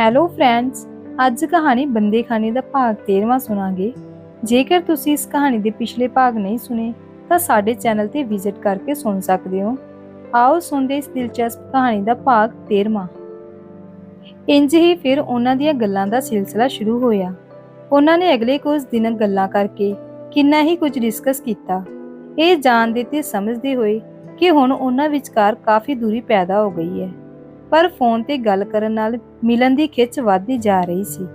Hello friends ਅੱਜ ਕਹਾਣੀ ਬੰਦੇ ਖਾਨੇ ਦਾ ਭਾਗ 13ਵਾਂ ਸੁਣਾਂਗੇ। ਜੇਕਰ ਤੁਸੀਂ ਇਸ ਕਹਾਣੀ ਦੇ ਪਿਛਲੇ ਭਾਗ ਨਹੀਂ ਸੁਣੇ, ਤਾਂ ਸਾਡੇ ਚੈਨਲ ਤੇ ਵਿਜ਼ਿਟ ਕਰਕੇ ਸੁਣ ਸਕਦੇ ਹੋ। ਆਓ ਸੁਣਦੇ ਇਸ ਦਿਲਚਸਪ ਕਹਾਣੀ ਦਾ ਭਾਗ 13ਵਾਂ ਇੰਜ ਹੀ ਫਿਰ ਉਹਨਾਂ ਦੀਆਂ ਗੱਲਾਂ ਦਾ ਸਿਲਸਿਲਾ ਸ਼ੁਰੂ ਹੋਇਆ। ਉਹਨਾਂ ਨੇ ਅਗਲੇ ਕੁਝ ਦਿਨ ਗੱਲਾਂ ਕਰਕੇ ਕਿੰਨਾ ਹੀ ਕੁਝ ਡਿਸਕਸ ਕੀਤਾ। ਇਹ ਜਾਣਦੇ ਤੇ ਸਮਝਦੇ ਹੋਏ ਕਿ ਹੁਣ ਉਹਨਾਂ ਵਿਚਕਾਰ ਕਾਫੀ ਦੂਰੀ ਪੈਦਾ ਹੋ ਗਈ ਹੈ। ਪਰ ਫੋਨ ਤੇ ਗੱਲ ਕਰਨ ਨਾਲ ਮਿਲਣ ਦੀ ਖਿੱਚ ਵੱਧਦੀ ਜਾ ਰਹੀ ਸੀ।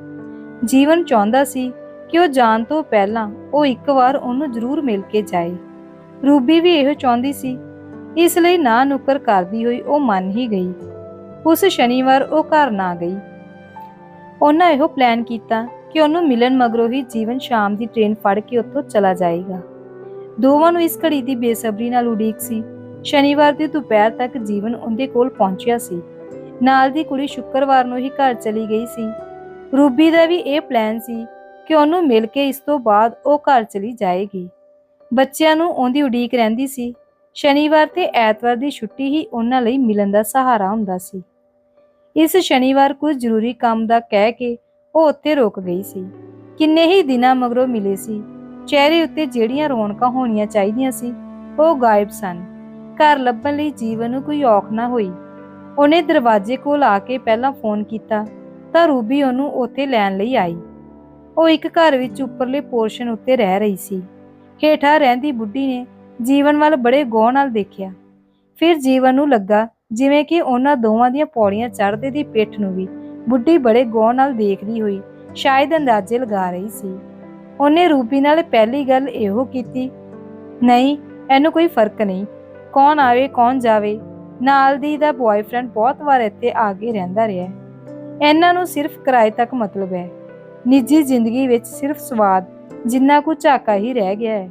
ਜੀਵਨ ਚਾਹੁੰਦਾ ਸੀ ਕਿ ਉਹ ਜਾਣ ਤੋਂ ਪਹਿਲਾਂ ਉਹ ਇੱਕ ਵਾਰ ਉਹਨੂੰ ਜ਼ਰੂਰ ਮਿਲ ਕੇ ਜਾਏ। ਰੂਬੀ ਵੀ ਇਹੋ ਚਾਹੁੰਦੀ ਸੀ। ਇਸ ਲਈ ਨਾ ਨੁਕਰ ਕਰਦੀ ਹੋਈ ਉਹ ਮੰਨ ਹੀ ਗਈ। ਉਸ ਸ਼ਨੀਵਾਰ ਉਹ ਘਰ ਨਾ ਗਈ। ਉਹਨਾਂ ਇਹੋ ਪਲਾਨ ਕੀਤਾ ਕਿ ਉਹਨੂੰ ਮਿਲਣ ਮਗਰੋਂ ਹੀ ਜੀਵਨ ਸ਼ਾਮ ਦੀ ਟ੍ਰੇਨ ਫੜ ਕੇ ਉੱਥੋਂ ਚਲਾ ਜਾਏਗਾ। ਦੋਵਾਂ ਨੂੰ ਇਸ ਘੜੀ ਦੀ ਬੇਸਬਰੀ ਨਾਲ ਉਡੀਕ ਸੀ। ਸ਼ਨੀਵਾਰ ਦੀ ਦੁਪਹਿਰ ਤੱਕ ਜੀਵਨ ਉਹਦੇ ਕੋਲ ਪਹੁੰਚਿਆ ਸੀ। ਨਾਲ ਦੀ ਕੁੜੀ ਸ਼ੁੱਕਰਵਾਰ ਨੂੰ ਹੀ ਘਰ ਚਲੀ ਗਈ ਸੀ। ਰੂਬੀ ਦਾ ਵੀ ਇਹ ਪਲਾਨ ਸੀ ਕਿ ਉਹਨੂੰ ਮਿਲ ਕੇ ਇਸ ਤੋਂ ਬਾਅਦ ਉਹ ਘਰ ਚਲੀ ਜਾਏਗੀ। ਬੱਚਿਆਂ ਨੂੰ ਉਹਦੀ ਉਡੀਕ ਰਹਿੰਦੀ ਸੀ। ਸ਼ਨੀਵਾਰ ਤੇ ਐਤਵਾਰ ਦੀ ਛੁੱਟੀ ਹੀ ਉਹਨਾਂ ਲਈ ਮਿਲਣ ਦਾ ਸਹਾਰਾ ਹੁੰਦਾ ਸੀ। ਇਸ ਸ਼ਨੀਵਾਰ ਕੁਝ ਜ਼ਰੂਰੀ ਕੰਮ ਦਾ ਕਹਿ ਕੇ ਉਹ ਉੱਥੇ ਰੁਕ ਗਈ ਸੀ। ਕਿੰਨੇ ਹੀ ਦਿਨਾਂ ਮਗਰੋਂ ਮਿਲੇ ਸੀ। ਚਿਹਰੇ ਉੱਤੇ ਜਿਹੜੀਆਂ ਰੌਣਕਾਂ ਹੋਣੀਆਂ ਚਾਹੀਦੀਆਂ ਸੀ, ਉਹ ਗਾਇਬ ਸਨ। ਘਰ ਲੱਭਣ ਲਈ ਜੀਵਨ ਨੂੰ ਕੋਈ ਔਖ ਨਾ ਹੋਈ। ਉਹਨੇ ਦਰਵਾਜ਼ੇ ਕੋਲ ਆ ਕੇ ਪਹਿਲਾਂ ਫੋਨ ਕੀਤਾ, ਤਾਂ ਰੂਬੀ ਉਹਨੂੰ ਉੱਥੇ ਲੈਣ ਲਈ ਆਈ। ਉਹ ਇੱਕ ਘਰ ਵਿੱਚ ਉੱਪਰਲੇ ਪੋਰਸ਼ਨ ਉੱਤੇ ਰਹਿ ਰਹੀ ਸੀ। ਹੇਠਾਂ ਰਹਿੰਦੀ ਬੁੱਢੀ ਨੇ ਜੀਵਨ ਵੱਲ ਬੜੇ ਗੌਰ ਨਾਲ ਦੇਖਿਆ। ਫਿਰ ਜੀਵਨ ਨੂੰ ਲੱਗਾ ਜਿਵੇਂ ਕਿ ਉਹਨਾਂ ਦੋਵਾਂ ਦੀਆਂ ਪੌੜੀਆਂ ਚੜ੍ਹਦੇ ਦੀ ਪਿੱਠ ਨੂੰ ਵੀ। ਬੁੱਢੀ ਬੜੇ ਗੌਰ ਨਾਲ ਦੇਖਦੀ ਹੋਈ ਸ਼ਾਇਦ ਅੰਦਾਜ਼ੇ ਲਗਾ ਰਹੀ ਸੀ। ਉਹਨੇ ਰੂਬੀ ਨਾਲ ਪਹਿਲੀ ਗੱਲ ਇਹੋ ਕੀਤੀ, ਨਹੀਂ, ਇਹਨੂੰ ਕੋਈ ਫ਼ਰਕ ਨਹੀਂ। ਕੌਣ ਆਵੇ, ਕੌਣ ਜਾਵੇ ਨਾਲ ਦੀ ਦਾ ਬॉयਫ੍ਰੈਂਡ ਬਹੁਤ ਵਾਰ ਇੱਥੇ ਆ ਕੇ ਰਹਿੰਦਾ ਰਿਹਾ ਇਹਨਾਂ ਨੂੰ ਸਿਰਫ ਕਿਰਾਏ ਤੱਕ ਮਤਲਬ ਹੈ। ਨਿੱਜੀ ਜ਼ਿੰਦਗੀ ਵਿੱਚ ਸਿਰਫ ਸਵਾਦ, ਜਿੰਨਾ ਕੁ ਝਾਕਾ ਹੀ ਰਹਿ ਗਿਆ ਹੈ।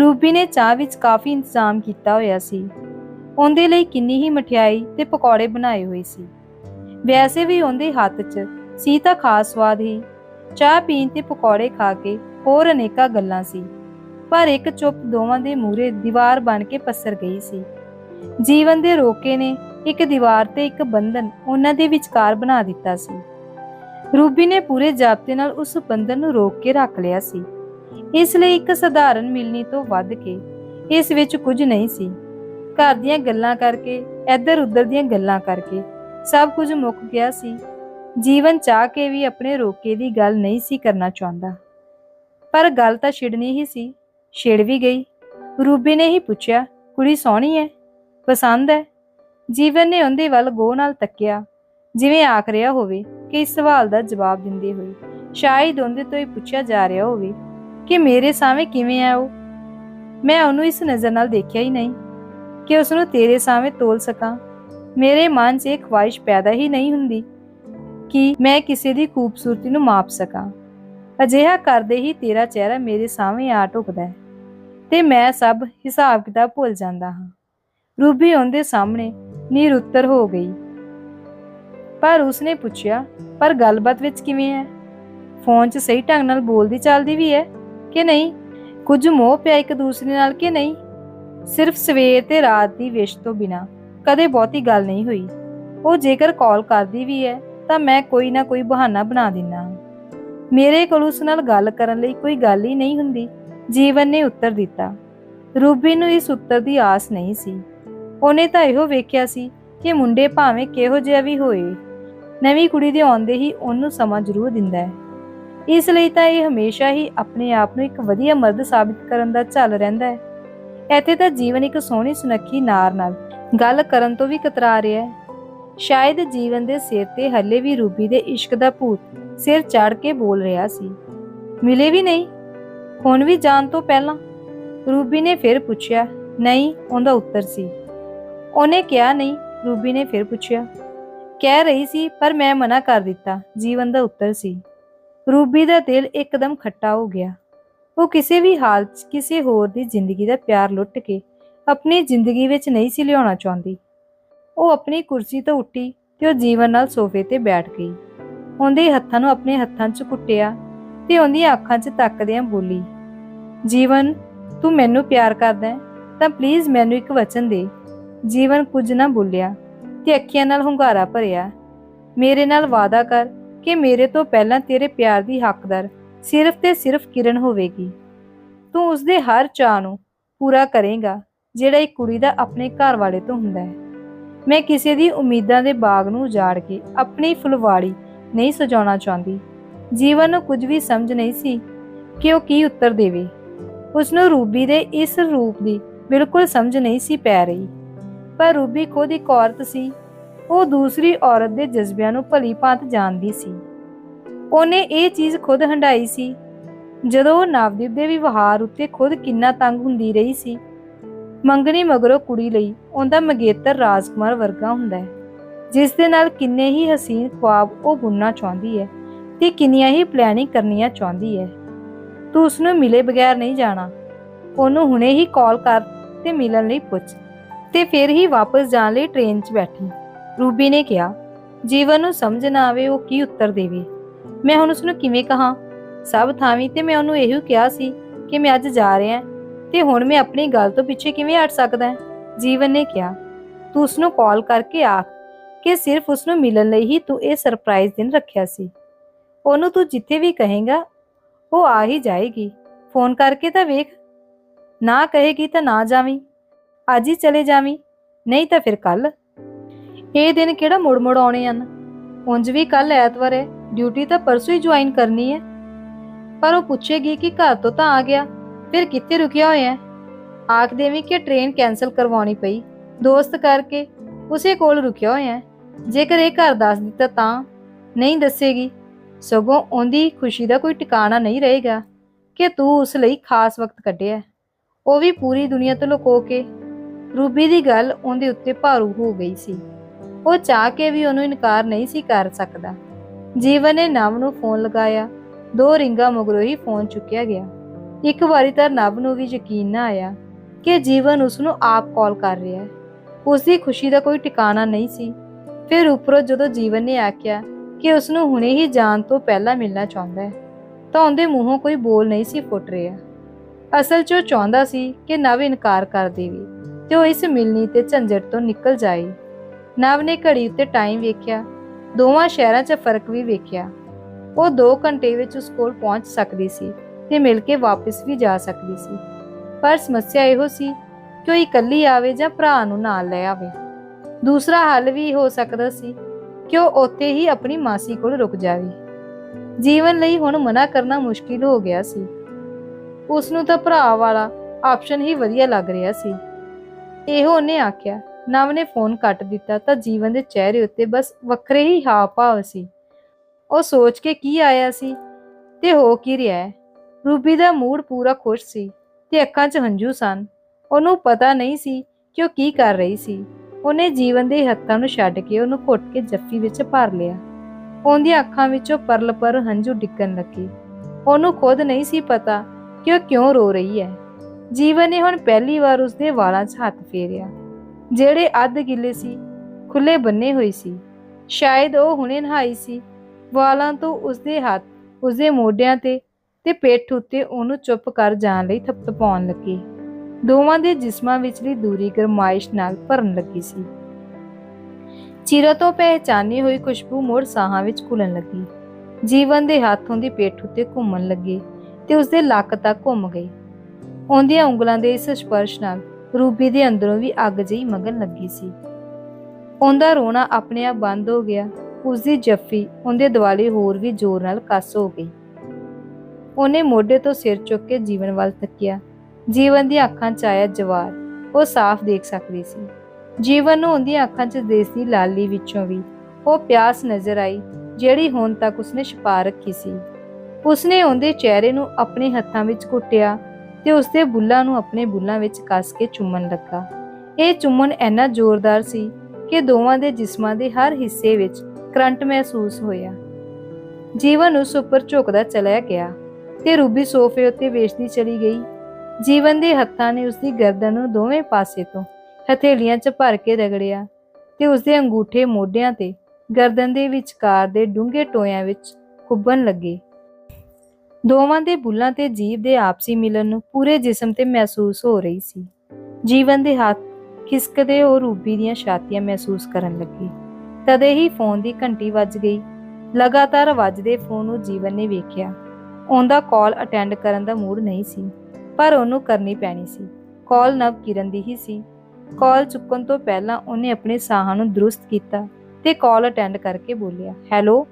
ਰੂਬੀ ਨੇ ਚਾਹ ਵਿੱਚ ਕਾਫੀ ਇੰਤਜ਼ਾਮ ਕੀਤਾ ਹੋਇਆ ਸੀ। ਉਹਦੇ ਲਈ ਕਿੰਨੀ ਹੀ ਮਠਿਆਈ ਤੇ ਪਕੌੜੇ ਬਣਾਏ ਹੋਏ ਸੀ। ਵੈਸੇ ਵੀ ਉਹਦੇ ਹੱਥ 'ਚ ਸੀ ਤਾਂ ਖਾਸ ਸਵਾਦ ਹੀ। ਚਾਹ ਪੀਣ ਤੇ ਪਕੌੜੇ ਖਾ ਕੇ ਹੋਰ ਅਨੇਕਾਂ ਗੱਲਾਂ ਸੀ। ਪਰ ਇੱਕ ਚੁੱਪ ਦੋਵਾਂ ਦੇ ਮੂਹਰੇ ਦੀਵਾਰ ਬਣ ਕੇ ਪਸਰ ਗਈ ਸੀ। ਜੀਵਨ ਦੇ ਰੋਕੇ ਨੇ ਇੱਕ ਦੀਵਾਰ ਤੇ ਇੱਕ ਬੰਧਨ ਉਹਨਾਂ ਦੇ ਵਿਚਕਾਰ ਬਣਾ ਦਿੱਤਾ ਸੀ। ਰੂਬੀ ਨੇ ਪੂਰੇ ਜਾਬਤੇ ਨਾਲ ਉਸ ਬੰਧਨ ਨੂੰ ਰੋਕ ਕੇ ਰੱਖ ਲਿਆ ਸੀ। ਇਸ ਲਈ ਇੱਕ ਸਧਾਰਨ ਮਿਲਣੀ ਤੋਂ ਵੱਧ ਕੇ ਇਸ ਵਿੱਚ ਕੁਝ ਨਹੀਂ ਸੀ। ਘਰ ਦੀਆਂ ਗੱਲਾਂ ਕਰਕੇ ਇੱਧਰ ਉੱਧਰ ਦੀਆਂ ਗੱਲਾਂ ਕਰਕੇ ਸਭ ਕੁਝ ਮੁੱਕ ਗਿਆ ਸੀ। ਜੀਵਨ ਚਾਹ ਕੇ ਵੀ ਆਪਣੇ ਰੋਕੇ ਦੀ ਗੱਲ ਨਹੀਂ ਸੀ ਕਰਨਾ ਚਾਹੁੰਦਾ। ਪਰ ਗੱਲ ਤਾਂ ਛਿੜਨੀ ਹੀ ਸੀ, ਛਿੜ ਵੀ ਗਈ। ਰੂਬੀ ਨੇ ਹੀ ਪੁੱਛਿਆ, ਕੁੜੀ ਸੋਹਣੀ ਹੈ ਪਸੰਦ ਹੈ। ਜੀਵਨ ਨੇ ਉਹਦੇ ਵੱਲ ਗੋ ਨਾਲ ਤੱਕਿਆ। ਜਿਵੇਂ ਆਖ ਰਿਹਾ ਹੋਵੇ ਕਿ ਇਸ ਸਵਾਲ ਦਾ ਜਵਾਬ ਦਿੰਦੇ ਹੋਏ ਸ਼ਾਇਦ ਉਹਦੇ ਤੋਂ ਹੀ ਪੁੱਛਿਆ ਜਾ ਰਿਹਾ ਹੋਵੇ ਕਿ ਮੇਰੇ ਸਾਹਮਣੇ ਕਿਵੇਂ ਹੈ ਉਹ? ਮੈਂ ਉਹਨੂੰ ਇਸ ਨਜ਼ਰ ਨਾਲ ਦੇਖਿਆ ਹੀ ਨਹੀਂ ਕਿ ਉਸ ਨੂੰ ਤੇਰੇ ਸਾਹਮਣੇ ਤੋਲ ਸਕਾਂ। ਮੇਰੇ ਮਨ 'ਚ ਇਹ ਖੁਆਇਸ਼ ਪੈਦਾ ਹੀ ਨਹੀਂ ਹੁੰਦੀ ਕਿ ਮੈਂ ਕਿਸੇ ਦੀ ਖੂਬਸੂਰਤੀ ਨੂੰ ਮਾਪ ਸਕਾਂ। ਅਜਿਹਾ ਕਰਦੇ ਹੀ ਤੇਰਾ ਚਿਹਰਾ ਮੇਰੇ ਸਾਹਮਣੇ ਆ ਟੁਕਦਾ ਹੈ ਤੇ ਮੈਂ ਸਭ ਹਿਸਾਬ ਕਿਤਾਬ ਭੁੱਲ ਜਾਂਦਾ ਹਾਂ। ਰੂਬੀ ਉਹਦੇ ਸਾਹਮਣੇ ਨਿਰੁੱਤਰ ਹੋ ਗਈ। ਪਰ ਉਸਨੇ ਪੁੱਛਿਆ, ਪਰ ਗੱਲਬਾਤ ਵਿੱਚ ਕਿਵੇਂ ਹੈ ਫੋਨ 'ਚ ਸਹੀ ਢੰਗ ਨਾਲ ਬੋਲਦੀ ਚੱਲਦੀ ਵੀ ਹੈ ਕਿ ਨਹੀਂ? ਕੁਝ ਮੋਹ ਪਿਆ ਇੱਕ ਦੂਸਰੇ ਨਾਲ ਕਿ ਨਹੀਂ? ਸਿਰਫ ਸਵੇਰ ਤੇ ਰਾਤ ਦੀ ਵਿਸ਼ ਤੋਂ ਬਿਨਾ ਕਦੇ ਬਹੁਤੀ ਗੱਲ ਨਹੀਂ ਹੋਈ। ਉਹ ਜੇਕਰ ਕਾਲ ਕਰਦੀ ਵੀ ਹੈ ਤਾਂ ਮੈਂ ਕੋਈ ਨਾ ਕੋਈ ਬਹਾਨਾ ਬਣਾ ਦਿੰਦਾ ਹਾਂ। ਮੇਰੇ ਕੋਲ ਉਸ ਨਾਲ ਗੱਲ ਕਰਨ ਲਈ ਕੋਈ ਗੱਲ ਹੀ ਨਹੀਂ ਹੁੰਦੀ। ਜੀਵਨ ਨੇ ਉੱਤਰ ਦਿੱਤਾ। ਰੂਬੀ ਨੂੰ ਇਸ ਉੱਤਰ ਦੀ ਆਸ ਨਹੀਂ ਸੀ। ਉਹਨੇ ਤਾਂ ਇਹੋ ਵੇਖਿਆ ਸੀ ਕਿ ਮੁੰਡੇ ਭਾਵੇਂ ਕਿਹੋ ਜਿਹਾ ਵੀ ਹੋਏ, ਨਵੀਂ ਕੁੜੀ ਦੇ ਆਉਂਦੇ ਹੀ ਉਹਨੂੰ ਸਮਾਂ ਜ਼ਰੂਰ ਦਿੰਦਾ ਹੈ। ਇਸ ਲਈ ਤਾਂ ਇਹ ਹਮੇਸ਼ਾ ਹੀ ਆਪਣੇ ਆਪ ਨੂੰ ਇੱਕ ਵਧੀਆ ਮਰਦ ਸਾਬਿਤ ਕਰਨ ਦਾ ਝੱਲ ਰਹਿੰਦਾ ਹੈ। ਇੱਥੇ ਤਾਂ ਜੀਵਨ ਇੱਕ ਸੋਹਣੀ ਸੁਨੱਖੀ ਨਾਰ ਨਾਲ ਗੱਲ ਕਰਨ ਤੋਂ ਵੀ ਕਤਰਾ ਰਿਹਾ ਹੈ। ਸ਼ਾਇਦ ਜੀਵਨ ਦੇ ਸਿਰ ਤੇ ਹੱਲੇ ਵੀ ਰੂਬੀ ਦੇ ਇਸ਼ਕ ਦਾ ਭੂਤ ਸਿਰ ਚੜ ਕੇ ਬੋਲ ਰਿਹਾ ਸੀ। ਮਿਲੇ ਵੀ ਨਹੀਂ? ਹੁਣ ਵੀ ਜਾਣ ਤੋਂ ਪਹਿਲਾਂ? ਰੂਬੀ ਨੇ ਫਿਰ ਪੁੱਛਿਆ, ਨਹੀਂ, ਉਹਦਾ ਉੱਤਰ ਸੀ। ਉਹਨੇ ਕਿਹਾ, ਨਹੀਂ, ਰੂਬੀ ਨੇ ਫਿਰ ਪੁੱਛਿਆ। ਕਹਿ ਰਹੀ ਸੀ, ਪਰ ਮੈਂ ਮਨਾ ਕਰ ਦਿੱਤਾ। ਜੀਵਨ ਦਾ ਉੱਤਰ ਸੀ। ਰੂਬੀ ਦਾ ਦਿਲ ਇੱਕਦਮ ਖੱਟਾ ਹੋ ਗਿਆ। ਉਹ ਕਿਸੇ ਵੀ ਹਾਲਤ 'ਚ ਕਿਸੇ ਹੋਰ ਦੀ ਜ਼ਿੰਦਗੀ ਦਾ ਪਿਆਰ ਲੁੱਟ ਕੇ ਆਪਣੀ ਜ਼ਿੰਦਗੀ ਵਿੱਚ ਨਹੀਂ ਸੀ ਲਿਆਉਣਾ ਚਾਹੁੰਦੀ। ਉਹ ਆਪਣੀ ਕੁਰਸੀ ਤੋਂ ਉੱਠੀ ਤੇ ਉਹ ਜੀਵਨ ਨਾਲ ਸੋਫੇ ਤੇ ਬੈਠ ਗਈ। ਉਹਦੇ ਹੱਥਾਂ ਨੂੰ ਆਪਣੇ ਹੱਥਾਂ 'ਚ ਕੁੱਟਿਆ ਤੇ ਉਹਦੀਆਂ ਅੱਖਾਂ 'ਚ ਤੱਕਦਿਆਂ ਬੋਲੀ, ਜੀਵਨ, ਤੂੰ ਮੈਨੂੰ ਪਿਆਰ ਕਰਦਾ ਤਾਂ ਪਲੀਜ਼ ਮੈਨੂੰ ਇੱਕ ਵਚਨ ਦੇ। ਜੀਵਨ ਕੁਝ ਨਾ ਬੋਲਿਆ ਤੇ ਅੱਖੀਆਂ ਨਾਲ ਹੁੰਗਾਰਾ ਭਰਿਆ। ਮੇਰੇ ਨਾਲ ਵਾਅਦਾ ਕਰ ਕਿ ਮੇਰੇ ਤੋਂ ਪਹਿਲਾਂ ਤੇਰੇ ਪਿਆਰ ਦੀ ਹੱਕਦਾਰ ਸਿਰਫ ਤੇ ਸਿਰਫ ਕਿਰਨ ਹੋਵੇਗੀ। ਤੂੰ ਉਸਦੇ ਹਰ ਚਾਅ ਨੂੰ ਪੂਰਾ ਕਰੇਗਾ, ਜਿਹੜਾ ਇੱਕ ਕੁੜੀ ਦਾ ਆਪਣੇ ਘਰ ਵਾਲੇ ਤੋਂ ਹੁੰਦਾ ਹੈ। ਮੈਂ ਕਿਸੇ ਦੀ ਉਮੀਦਾਂ ਦੇ ਬਾਗ ਨੂੰ ਉਜਾੜ ਕੇ ਆਪਣੀ ਫੁਲਵਾੜੀ ਨਹੀਂ ਸਜਾਉਣਾ ਚਾਹੁੰਦੀ। ਜੀਵਨ ਨੂੰ ਕੁਝ ਵੀ ਸਮਝ ਨਹੀਂ ਸੀ ਕਿ ਉਹ ਕੀ ਉੱਤਰ ਦੇਵੇ। ਉਸ ਨੂੰ ਰੂਬੀ ਦੇ ਇਸ ਰੂਪ ਦੀ ਬਿਲਕੁਲ ਸਮਝ ਨਹੀਂ ਸੀ ਪੈ ਰਹੀ। ਪਰ ਰੂਬੀ ਖੁਦ ਇੱਕ ਔਰਤ ਸੀ। ਉਹ ਦੂਸਰੀ ਔਰਤ ਦੇ ਜਜ਼ਬਿਆਂ ਨੂੰ ਭਲੀ ਭਾਂਤ ਜਾਣਦੀ ਸੀ। ਉਹਨੇ ਇਹ ਚੀਜ਼ ਖੁਦ ਹੰਡਾਈ ਸੀ। ਜਦੋਂ ਉਹ ਨਵਦੀਪ ਦੇ ਵਿਵਹਾਰ ਉੱਤੇ ਖੁਦ ਕਿੰਨਾ ਤੰਗ ਹੁੰਦੀ ਰਹੀ ਸੀ, ਮੰਗਣੀ ਮਗਰੋਂ ਕੁੜੀ ਲਈ ਉਹਦਾ ਮਗੇਤਰ ਰਾਜਕੁਮਾਰ ਵਰਗਾ ਹੁੰਦਾ ਹੈ, ਜਿਸ ਦੇ ਨਾਲ ਕਿੰਨੇ ਹੀ ਹਸੀਨ ਖੁਆਬ ਉਹ ਬੁਣਨਾ ਚਾਹੁੰਦੀ ਹੈ ਤੇ ਕਿੰਨੀਆਂ ਹੀ ਪਲੈਨਿੰਗ ਕਰਨੀਆਂ ਚਾਹੁੰਦੀ ਹੈ। ਤੂੰ ਉਸ ਨੂੰ ਮਿਲੇ ਬਗੈਰ ਨਹੀਂ ਜਾਣਾ। ਉਹਨੂੰ ਹੁਣੇ ਹੀ ਕਾਲ ਕਰ ਤੇ ਮਿਲਣ ਲਈ ਪੁੱਛ। ਤੇ ਫਿਰ ਹੀ ਵਾਪਸ ਜਾਣ ਲਈ ਟ੍ਰੇਨ 'ਚ ਬੈਠੀ। ਰੂਬੀ ਨੇ ਕਿਹਾ, ਜੀਵਨ ਨੂੰ ਸਮਝ ਨਾ ਆਵੇ ਉਹ ਕੀ ਉੱਤਰ ਦੇਵੇ। ਮੈਂ ਹੁਣ ਉਸ ਨੂੰ ਕਿਵੇਂ ਕਹਾਂ? ਸਭ ਥਾਵੀਂ ਤੇ ਮੈਂ ਉਹਨੂੰ ਇਹੋ ਕਿਹਾ ਸੀ ਕਿ ਮੈਂ ਅੱਜ ਜਾ ਰਿਹਾ ਤੇ ਹੁਣ ਮੈਂ ਆਪਣੀ ਗੱਲ ਤੋਂ ਪਿੱਛੇ ਕਿਵੇਂ ਹਟ ਸਕਦਾ ਜੀਵਨ ਨੇ ਕਿਹਾ, ਤੂੰ ਉਸ ਨੂੰ ਕਾਲ ਕਰਕੇ ਆਖ ਕਿ ਸਿਰਫ ਉਸ ਨੂੰ ਮਿਲਣ ਲਈ ਹੀ ਤੂੰ ਇਹ ਸਰਪ੍ਰਾਈਜ਼ ਦਿਨ ਰੱਖਿਆ ਸੀ। ਉਹਨੂੰ ਤੂੰ ਜਿੱਥੇ ਵੀ ਕਹੇਗਾ, ਉਹ ਆ ਹੀ ਜਾਏਗੀ। ਫੋਨ ਕਰਕੇ ਤਾਂ ਵੇਖ। ਨਾ ਕਹੇਗੀ ਤਾਂ ਨਾ ਜਾਵੀਂ। ਅੱਜ ਹੀ ਚਲੇ ਜਾਵੀਂ, ਨਹੀਂ ਤਾਂ ਫਿਰ ਕੱਲ ਇਹ ਦਿਨ ਕਿਹੜਾ ਮੁੜ ਮੁੜ ਆਉਣੇ ਹਨ? ਉਂਝ ਵੀ ਕੱਲ ਐਤਵਾਰ ਹੈ, ਡਿਊਟੀ ਤਾਂ ਪਰਸੋਂ ਹੀ ਜੁਆਇਨ ਕਰਨੀ ਹੈ। ਪਰ ਉਹ ਪੁੱਛੇਗੀ ਕਿ ਘਰ ਤੋਂ ਤਾਂ ਆ ਗਿਆ, ਫਿਰ ਕਿੱਥੇ ਰੁਕਿਆ ਹੋਇਆ ਹੈ? ਆਖ ਦੇਵੀਂ ਕਿ ਟ੍ਰੇਨ ਕੈਨਸਲ ਕਰਵਾਉਣੀ ਪਈ। ਦੋਸਤ ਕਰਕੇ ਉਸੇ ਕੋਲ ਰੁਕਿਆ ਹੋਇਆ ਹੈ। ਜੇਕਰ ਇਹ ਘਰ ਦੱਸ ਦਿੱਤਾ ਤਾਂ ਨਹੀਂ ਦੱਸੇਗੀ। ਸਗੋਂ ਉਹਦੀ ਖੁਸ਼ੀ ਦਾ ਕੋਈ ਟਿਕਾਣਾ ਨਹੀਂ ਰਹੇਗਾ ਕਿ ਤੂੰ ਉਸ ਲਈ ਖਾਸ ਵਕਤ ਕੱਢਿਆ ਉਹ ਵੀ ਪੂਰੀ ਦੁਨੀਆ ਤੋਂ ਲੁਕੋ ਕੇ ਰੂਬੀ ਦੀ ਗੱਲ ਉਹਦੇ ਉੱਤੇ ਭਾਰੂ ਹੋ ਗਈ ਸੀ। ਉਹ ਚਾਹ ਕੇ ਵੀ ਉਹਨੂੰ ਇਨਕਾਰ ਨਹੀਂ ਸੀ ਕਰ ਸਕਦਾ। ਜੀਵਨ ਨੇ ਨਵ ਨੂੰ ਫੋਨ ਲਗਾਇਆ। ਦੋ ਰਿੰਗਾਂ ਮਗਰੋਂ ਹੀ ਫੋਨ ਚੁੱਕਿਆ ਗਿਆ। ਇੱਕ ਵਾਰੀ ਤਾਂ ਨਵ ਨੂੰ ਵੀ ਯਕੀਨ ਨਾ ਆਇਆ ਕਿ ਜੀਵਨ ਉਸ ਨੂੰ ਆਪ ਕਾਲ ਕਰ ਰਿਹਾ ਹੈ। ਉਸ ਦੀ ਖੁਸ਼ੀ ਦਾ ਕੋਈ ਟਿਕਾਣਾ ਨਹੀਂ ਸੀ। ਫਿਰ ਉੱਪਰੋਂ ਜਦੋਂ ਜੀਵਨ ਨੇ ਆਖਿਆ ਕਿ ਉਸ ਨੂੰ ਹੁਣੇ ਹੀ ਜਾਣ ਤੋਂ ਪਹਿਲਾਂ ਮਿਲਣਾ ਚਾਹੁੰਦਾ ਹੈ, ਤਾਂ ਉਹਦੇ ਮੂੰਹੋਂ ਕੋਈ ਬੋਲ ਨਹੀਂ ਸੀ ਫੁੱਟ ਰਿਹਾ। ਅਸਲ 'ਚ ਉਹ ਚਾਹੁੰਦਾ ਸੀ ਕਿ ਨਵ ਇਨਕਾਰ ਕਰ ਦੇਵੇ। ਤੇ ਉਹ ਇਸ ਮਿਲਣੀ ਤੇ ਝੰਜਟ ਤੋਂ ਨਿਕਲ ਜਾਏ ਨਵ ਨੇ ਘੜੀ ਉੱਤੇ ਟਾਈਮ ਵੇਖਿਆ। ਦੋਵਾਂ ਸ਼ਹਿਰਾਂ 'ਚ ਫ਼ਰਕ ਵੀ ਵੇਖਿਆ। ਉਹ 2 ਘੰਟੇ ਵਿੱਚ ਉਸ ਕੋਲ ਪਹੁੰਚ ਸਕਦੀ ਸੀ ਤੇ ਮਿਲ ਕੇ ਵਾਪਸ ਵੀ ਜਾ ਸਕਦੀ ਸੀ। ਪਰ ਸਮੱਸਿਆ ਇਹੋ ਸੀ ਕਿ ਉਹ ਇਕੱਲੀ ਆਵੇ ਜਾਂ ਭਰਾ ਨੂੰ ਨਾਲ ਲੈ ਆਵੇ। ਦੂਸਰਾ ਹੱਲ ਵੀ ਹੋ ਸਕਦਾ ਸੀ ਕਿ ਉਹ ਉੱਥੇ ਹੀ ਆਪਣੀ ਮਾਸੀ ਕੋਲ ਰੁਕ ਜਾਵੇ। ਜੀਵਨ ਲਈ ਹੁਣ ਮਨਾ ਕਰਨਾ ਮੁਸ਼ਕਿਲ ਹੋ ਗਿਆ ਸੀ। ਉਸ ਨੂੰ ਤਾਂ ਭਰਾ ਵਾਲਾ ਆਪਸ਼ਨ ਹੀ ਵਧੀਆ ਲੱਗ ਰਿਹਾ ਸੀ। ਇਹੋ ਉਹਨੇ ਆਖਿਆ ਨਵ ਨੇ ਫੋਨ ਕੱਟ ਦਿੱਤਾ ਤਾਂ ਜੀਵਨ ਦੇ ਚਿਹਰੇ ਉੱਤੇ ਬਸ ਵੱਖਰੇ ਹੀ ਹਾਵ ਭਾਵ ਸੀ। ਉਹ ਸੋਚ ਕੇ ਕੀ ਆਇਆ ਸੀ ਤੇ ਹੋ ਕੀ ਰਿਹਾ ਰੂਬੀ ਦਾ ਮੂਡ ਪੂਰਾ ਖੁਸ਼ ਸੀ ਤੇ ਅੱਖਾਂ 'ਚ ਹੰਝੂ ਸਨ। ਉਹਨੂੰ ਪਤਾ ਨਹੀਂ ਸੀ ਕਿ ਉਹ ਕੀ ਕਰ ਰਹੀ ਸੀ। ਉਹਨੇ ਜੀਵਨ ਦੇ ਹੱਥਾਂ ਨੂੰ ਛੱਡ ਕੇ ਉਹਨੂੰ ਘੁੱਟ ਕੇ ਜੱਫੀ ਵਿੱਚ ਭਰ ਲਿਆ। ਉਹਦੀਆਂ ਅੱਖਾਂ ਵਿੱਚੋਂ ਪਰਲ ਪਰ ਹੰਝੂ ਡਿੱਗਣ ਲੱਗੇ। ਉਹਨੂੰ ਖੁਦ ਨਹੀਂ ਸੀ ਪਤਾ ਕਿ ਉਹ ਕਿਉਂ ਰੋ ਰਹੀ ਹੈ। ਜੀਵਨ ਨੇ ਹੁਣ ਪਹਿਲੀ ਵਾਰ ਉਸਦੇ ਵਾਲਾਂ 'ਚ ਹੱਥ ਫੇਰਿਆ। ਜਿਹੜੇ ਅੱਧ ਗਿੱਲੇ ਸੀ ਖੁੱਲੇ ਬੰਨੇ ਹੋਏ ਸੀ। ਸ਼ਾਇਦ ਉਹ ਹੁਣੇ ਨਹਾਈ ਸੀ। ਵਾਲਾਂ ਤੋਂ ਉਸਦੇ ਹੱਥ, ਉਸਦੇ ਮੋਢਿਆਂ ਤੇ ਤੇ ਪਿੱਠ ਉੱਤੇ ਉਹਨੂੰ ਚੁੱਪ ਕਰ ਜਾਣ ਲਈ ਥਪਥਪਾਉਣ ਲੱਗੇ। ਦੋਵਾਂ ਦੇ ਜਿਸਮਾਂ ਵਿਚਲੀ ਦੂਰੀ ਗਰਮਾਇਸ਼ ਨਾਲ ਭਰਨ ਲੱਗੀ ਸੀ। ਚਿਰਾਂ ਤੋਂ ਪਹਿਚਾਨੀ ਹੋਈ ਖੁਸ਼ਬੂ ਮੋੜ ਸਾਹਾਂ ਵਿੱਚ ਘੁਲਣ ਲੱਗੀ। ਜੀਵਨ ਦੇ ਹੱਥੋਂ ਦੀ ਪਿੱਠ ਉੱਤੇ ਘੁੰਮਣ ਲੱਗੇ ਤੇ ਉਸਦੇ ਲੱਕ ਤੱਕ ਘੁੰਮ ਗਏ ਉਹਦੀਆਂ ਉਂਗਲਾਂ ਦੇ ਇਸ ਸਪਰਸ਼ ਨਾਲ ਰੂਬੀ ਦੇ ਅੰਦਰੋਂ ਵੀ ਅੱਗ ਜਿਹੀ ਮਗਨ ਲੱਗੀ ਸੀ। ਉਹਦਾ ਰੋਣਾ ਆਪਣੇ ਆਪ ਬੰਦ ਹੋ ਗਿਆ। ਉਸਦੀ ਜੱਫੀ ਉਹਦੇ ਦੁਆਲੇ ਹੋਰ ਵੀ ਜ਼ੋਰ ਨਾਲ ਕੱਸ ਹੋ ਗਈ। ਉਹਨੇ ਮੋਢੇ ਤੋਂ ਸਿਰ ਚੁੱਕ ਕੇ ਜੀਵਨ ਵੱਲ ਤੱਕਿਆ। ਜੀਵਨ ਦੀਆਂ ਅੱਖਾਂ 'ਚ ਆਇਆ ਜਵਾਰ। ਉਹ ਸਾਫ਼ ਦੇਖ ਸਕਦੀ ਸੀ। ਜੀਵਨ ਨੂੰ ਉਹਦੀਆਂ ਅੱਖਾਂ 'ਚ ਦੇਸਦੀ ਲਾਲੀ ਵਿੱਚੋਂ ਵੀ ਉਹ ਪਿਆਸ ਨਜ਼ਰ ਆਈ, ਜਿਹੜੀ ਹੁਣ ਤੱਕ ਉਸਨੇ ਛਪਾ ਰੱਖੀ ਸੀ। ਉਸਨੇ ਉਹਦੇ ਚਿਹਰੇ ਨੂੰ ਆਪਣੇ ਹੱਥਾਂ ਵਿੱਚ ਘੁੱਟਿਆ। ਤੇ ਉਸਦੇ ਬੁੱਲਾਂ ਨੂੰ ਆਪਣੇ ਬੁੱਲਾਂ ਵਿੱਚ ਕੱਸ ਕੇ ਚੁੰਮਣ ਲੱਗਾ। ਇਹ ਚੁੰਮਣ ਇੰਨਾ ਜ਼ੋਰਦਾਰ ਸੀ ਕਿ ਦੋਵਾਂ ਦੇ ਜਿਸਮਾਂ ਦੇ ਹਰ ਹਿੱਸੇ ਵਿੱਚ ਕਰੰਟ ਮਹਿਸੂਸ ਹੋਇਆ। ਜੀਵਨ ਉਸ ਉੱਪਰ ਝੁਕਦਾ ਚਲਿਆ ਗਿਆ ਤੇ ਰੂਬੀ ਸੋਫੇ ਉੱਤੇ ਵੇਚਦੀ ਚਲੀ ਗਈ। ਜੀਵਨ ਦੇ ਹੱਥਾਂ ਨੇ ਉਸਦੀ ਗਰਦਨ ਨੂੰ ਦੋਵੇਂ ਪਾਸੇ ਤੋਂ ਹਥੇਲੀਆਂ 'ਚ ਭਰ ਕੇ ਰਗੜਿਆ ਤੇ ਉਸਦੇ ਅੰਗੂਠੇ ਮੋਢਿਆਂ ਤੇ ਗਰਦਨ ਦੇ ਵਿਚਕਾਰ ਦੇ ਡੂੰਘੇ ਟੋਇਆਂ ਵਿੱਚ ਖੁੱਬਣ ਲੱਗੇ। ਦੋਵਾਂ ਦੇ ਬੁੱਲਾਂ ਤੇ ਜੀਵ ਦੇ ਆਪਸੀ ਮਿਲਨ ਨੂੰ ਪੂਰੇ ਜਿਸਮ ਤੇ ਮਹਿਸੂਸ ਹੋ ਰਹੀ ਸੀ। ਜੀਵਨ ਦੇ ਹੱਥ ਖਿਸਕਦੇ ਉਹ ਰੂਬੀ ਦੀਆਂ ਛਾਤੀਆਂ ਮਹਿਸੂਸ ਕਰਨ ਲੱਗੀ। ਤਦੇ ਹੀ ਫੋਨ ਦੀ ਘੰਟੀ ਵੱਜ ਗਈ। ਲਗਾਤਾਰ ਵੱਜਦੇ ਫੋਨ ਨੂੰ ਜੀਵਨ ਨੇ ਵੇਖਿਆ। ਉਹਦਾ ਕਾਲ ਅਟੈਂਡ ਕਰਨ ਦਾ ਮੂਡ ਨਹੀਂ ਸੀ, ਪਰ ਉਹਨੂੰ ਕਰਨੀ ਪੈਣੀ ਸੀ। ਕਾਲ ਨਵ ਕਿਰਨ ਦੀ ਹੀ ਸੀ। ਕਾਲ ਚੁੱਕਣ ਤੋਂ ਪਹਿਲਾਂ ਉਹਨੇ ਆਪਣੇ ਸਾਹਾਂ ਨੂੰ ਦਰੁਸਤ ਕੀਤਾ ਤੇ ਕਾਲ ਅਟੈਂਡ ਕਰਕੇ ਬੋਲਿਆ, ਹੈਲੋ?